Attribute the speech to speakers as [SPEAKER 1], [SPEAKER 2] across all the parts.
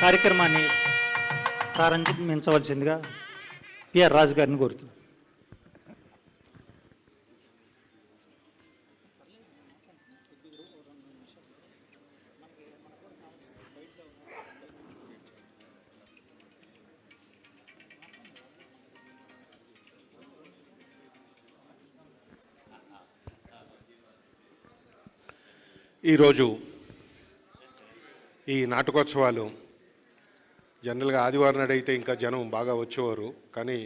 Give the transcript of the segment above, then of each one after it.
[SPEAKER 1] కార్యక్రమాన్ని ప్రారంభించవలసిందిగా పిఆర్ రాజు గారిని కోరుతున్నాను
[SPEAKER 2] ఈరోజు ఈ నాటకోత్సవాలు జనరల్గా ఆదివారం నాడు అయితే ఇంకా జనం బాగా వచ్చేవారు. కానీ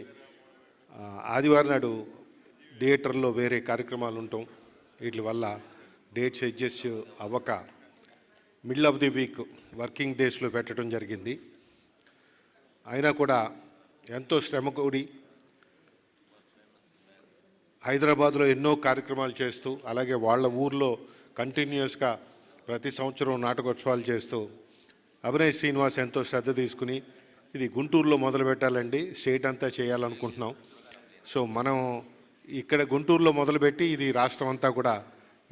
[SPEAKER 2] ఆదివారం నాడు థియేటర్లో వేరే కార్యక్రమాలు ఉండటం వీటి వల్ల డేట్స్ అడ్జస్ట్ అవ్వక middle of the week working డేస్లో పెట్టడం జరిగింది. అయినా కూడా ఎంతో శ్రమ కూడి హైదరాబాద్లో ఎన్నో కార్యక్రమాలు చేస్తూ అలాగే వాళ్ళ ఊర్లో కంటిన్యూస్గా ప్రతి సంవత్సరం నాటకోత్సవాలు చేస్తూ అభినయ్ శ్రీనివాస్ ఎంతో శ్రద్ధ తీసుకుని ఇది గుంటూరులో మొదలు పెట్టాలండి. స్టేట్ అంతా చేయాలనుకుంటున్నాం. సో మనం ఇక్కడ గుంటూరులో మొదలుపెట్టి ఇది రాష్ట్రం అంతా కూడా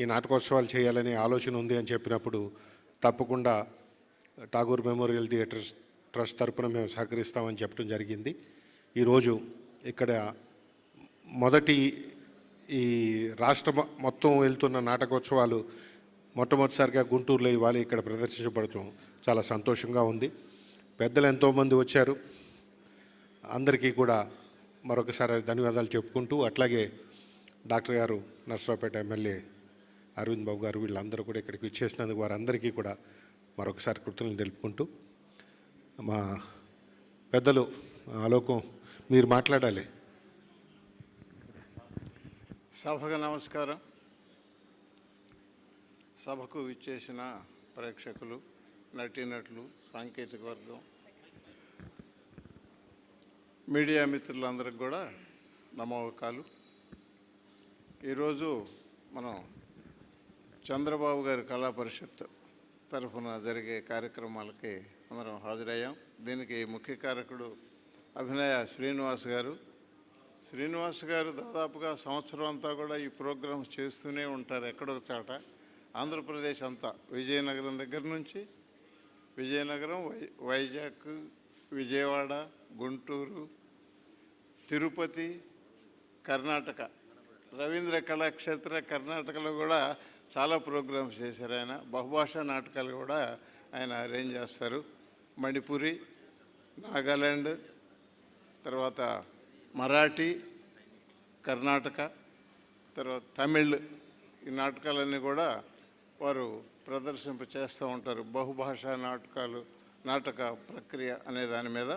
[SPEAKER 2] ఈ నాటకోత్సవాలు చేయాలనే ఆలోచన ఉంది అని చెప్పినప్పుడు తప్పకుండా ఠాగూర్ మెమోరియల్ థియేటర్స్ ట్రస్ట్ తరపున మేము సహకరిస్తామని చెప్పడం జరిగింది. ఈరోజు ఇక్కడ మొదటి ఈ రాష్ట్ర మొత్తం వెళ్తున్న నాటకోత్సవాలు మొట్టమొదటిసారిగా గుంటూరులో ఇవాళ ఇక్కడ ప్రదర్శించబడటం చాలా సంతోషంగా ఉంది. పెద్దలు ఎంతోమంది వచ్చారు. అందరికీ కూడా మరొకసారి ధన్యవాదాలు చెప్పుకుంటూ అట్లాగే డాక్టర్ గారు నర్సరావుపేట ఎమ్మెల్యే అరవింద్ బాబు గారు వీళ్ళందరూ కూడా ఇక్కడికి ఇచ్చేసినందుకు వారందరికీ కూడా మరొకసారి కృతజ్ఞతలు తెలుపుకుంటూ మా పెద్దలు ఆలోకం మీరు మాట్లాడాలి.
[SPEAKER 3] సభకు నమస్కారం. సభకు విచ్చేసిన ప్రేక్షకులు నటీనటులు సాంకేతిక వర్గం మీడియా మిత్రులందరికి కూడా నమోకాలు. ఈరోజు మనం చంద్రబాబు గారి కళా పరిషత్ తరఫున జరిగే కార్యక్రమాలకి అందరం హాజరయ్యాం. దీనికి ముఖ్య కారకుడు అభినయ శ్రీనివాస్ గారు. శ్రీనివాస్ గారు దాదాపుగా సంవత్సరం అంతా కూడా ఈ ప్రోగ్రామ్స్ చేస్తూనే ఉంటారు ఎక్కడో చాట. ఆంధ్రప్రదేశ్ అంతా. విజయనగరం దగ్గర నుంచి విజయనగరం వై వైజాగ్ విజయవాడ గుంటూరు తిరుపతి కర్ణాటక. రవీంద్ర కళాక్షేత్ర కర్ణాటకలో కూడా చాలా ప్రోగ్రామ్స్ చేశారు ఆయన. బహుభాషా నాటకాలు కూడా ఆయన అరేంజ్ చేస్తారు. మణిపురి నాగాల్యాండ్ తర్వాత మరాఠీ కర్ణాటక తర్వాత తమిళ్ ఈ నాటకాలన్నీ కూడా వారు ప్రదర్శింప చేస్తూ ఉంటారు బహుభాషా నాటకాలు నాటక ప్రక్రియ అనే దాని మీద.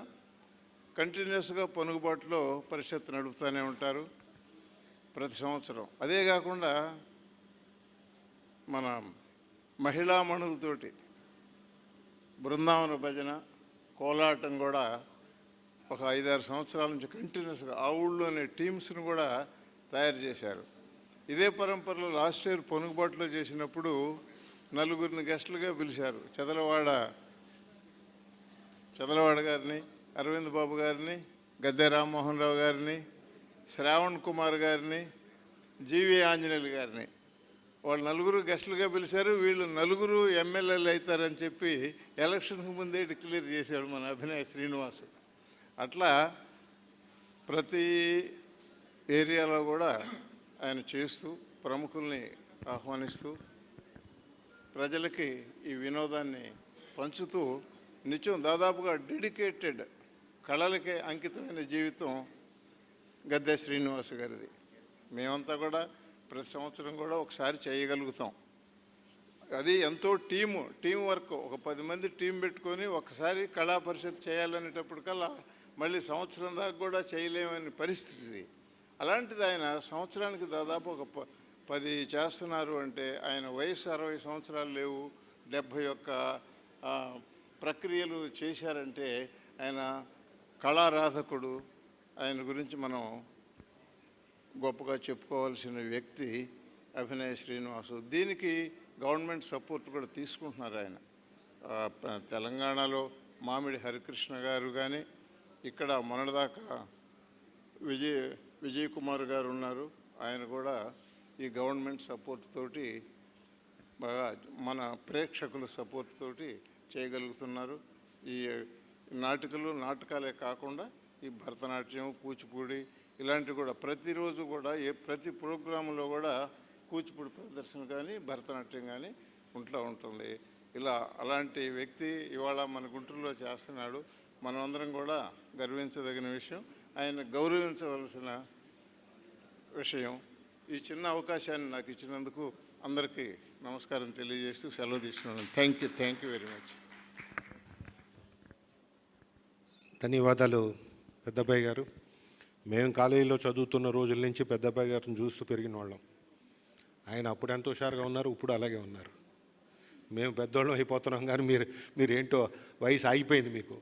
[SPEAKER 3] కంటిన్యూస్గా పనుగుబాటులో పరిషత్ నడుపుతూనే ఉంటారు ప్రతి సంవత్సరం. అదే కాకుండా మన మహిళామణులతోటి బృందావన భజన కోలాటం కూడా ఒక ఐదారు సంవత్సరాల నుంచి కంటిన్యూస్గా ఆ ఊళ్ళోనే టీమ్స్ను కూడా తయారు చేశారు. ఇదే పరంపరలో లాస్ట్ ఇయర్ పొనుగుబాటులో చేసినప్పుడు నలుగురిని గెస్టులుగా పిలిచారు. చదలవాడ చదలవాడ గారిని అరవింద్ బాబు గారిని గద్దె రామ్మోహన్ రావు గారిని శ్రావణ్ కుమార్ గారిని జీవి ఆంజనేయులు గారిని. వాళ్ళు నలుగురు గెస్టులుగా పిలిచారు. వీళ్ళు నలుగురు ఎమ్మెల్యేలు అవుతారని చెప్పి ఎలక్షన్కు ముందే డిక్లేర్ చేశాడు మన అభినయ శ్రీనివాస్. అట్లా ప్రతి ఏరియాలో కూడా ఆయన చేస్తూ ప్రముఖుల్ని ఆహ్వానిస్తూ ప్రజలకి ఈ వినోదాన్ని పంచుతూ నిత్యం దాదాపుగా డెడికేటెడ్ కళలకే అంకితమైన జీవితం గద్దె శ్రీనివాస్ గారిది. మేమంతా కూడా ప్రతి సంవత్సరం కూడా ఒకసారి చేయగలుగుతాం. అది ఎంతో టీము టీం వర్క్. ఒక పది మంది టీం పెట్టుకొని ఒకసారి కళా పరిషత్ చేయాలనేటప్పటికల్లా మళ్ళీ సంవత్సరం దాకా కూడా చేయలేమని పరిస్థితి అలాంటిది ఆయన సంవత్సరానికి దాదాపు ఒక ప పది చేస్తున్నారు అంటే ఆయన వయసు అరవై సంవత్సరాలు లేవు. డెబ్భై ఒక్క ప్రక్రియలు చేశారంటే ఆయన కళారాధకుడు. ఆయన గురించి మనం గొప్పగా చెప్పుకోవాల్సిన వ్యక్తి అభినయ శ్రీనివాసు. దీనికి గవర్నమెంట్ సపోర్ట్ కూడా తీసుకుంటున్నారు ఆయన. తెలంగాణలో మామిడి హరికృష్ణ గారు కానీ ఇక్కడ మొన్నటిదాకా విజయ్ విజయ్ కుమార్ గారు ఉన్నారు. ఆయన కూడా ఈ గవర్నమెంట్ సపోర్ట్ తోటి బాగా మన ప్రేక్షకుల సపోర్ట్ తోటి చేయగలుగుతున్నారు. ఈ నాటికలు నాటకాలే కాకుండా ఈ భరతనాట్యం కూచిపూడి ఇలాంటివి కూడా ప్రతిరోజు కూడా ఏ ప్రతి ప్రోగ్రాంలో కూడా కూచిపూడి ప్రదర్శన కానీ భరతనాట్యం కానీ ఉంటూ ఉంటుంది. ఇలా అలాంటి వ్యక్తి ఇవాళ మన గుంటూరులో చేస్తున్నాడు. మనమందరం కూడా గర్వించదగిన విషయం. ఆయన గౌరవించవలసిన విషయం. ఈ చిన్న అవకాశాన్ని నాకు ఇచ్చినందుకు అందరికీ నమస్కారం తెలియజేస్తూ సెలవు తీసుకున్నాను. Thank you thank you very much
[SPEAKER 2] ధన్యవాదాలు పెద్దబ్బాయి గారు. మేము కాలేజీలో చదువుతున్న రోజుల నుంచి పెద్దబ్బాయి గారిని చూస్తూ పెరిగిన వాళ్ళం. ఆయన అప్పుడు ఎంత హుషారుగా ఉన్నారు ఇప్పుడు అలాగే ఉన్నారు. మేము పెద్దోళ్ళం అయిపోతున్నాం కానీ మీరు మీరేంటో వయసు ఆగిపోయింది మీకు.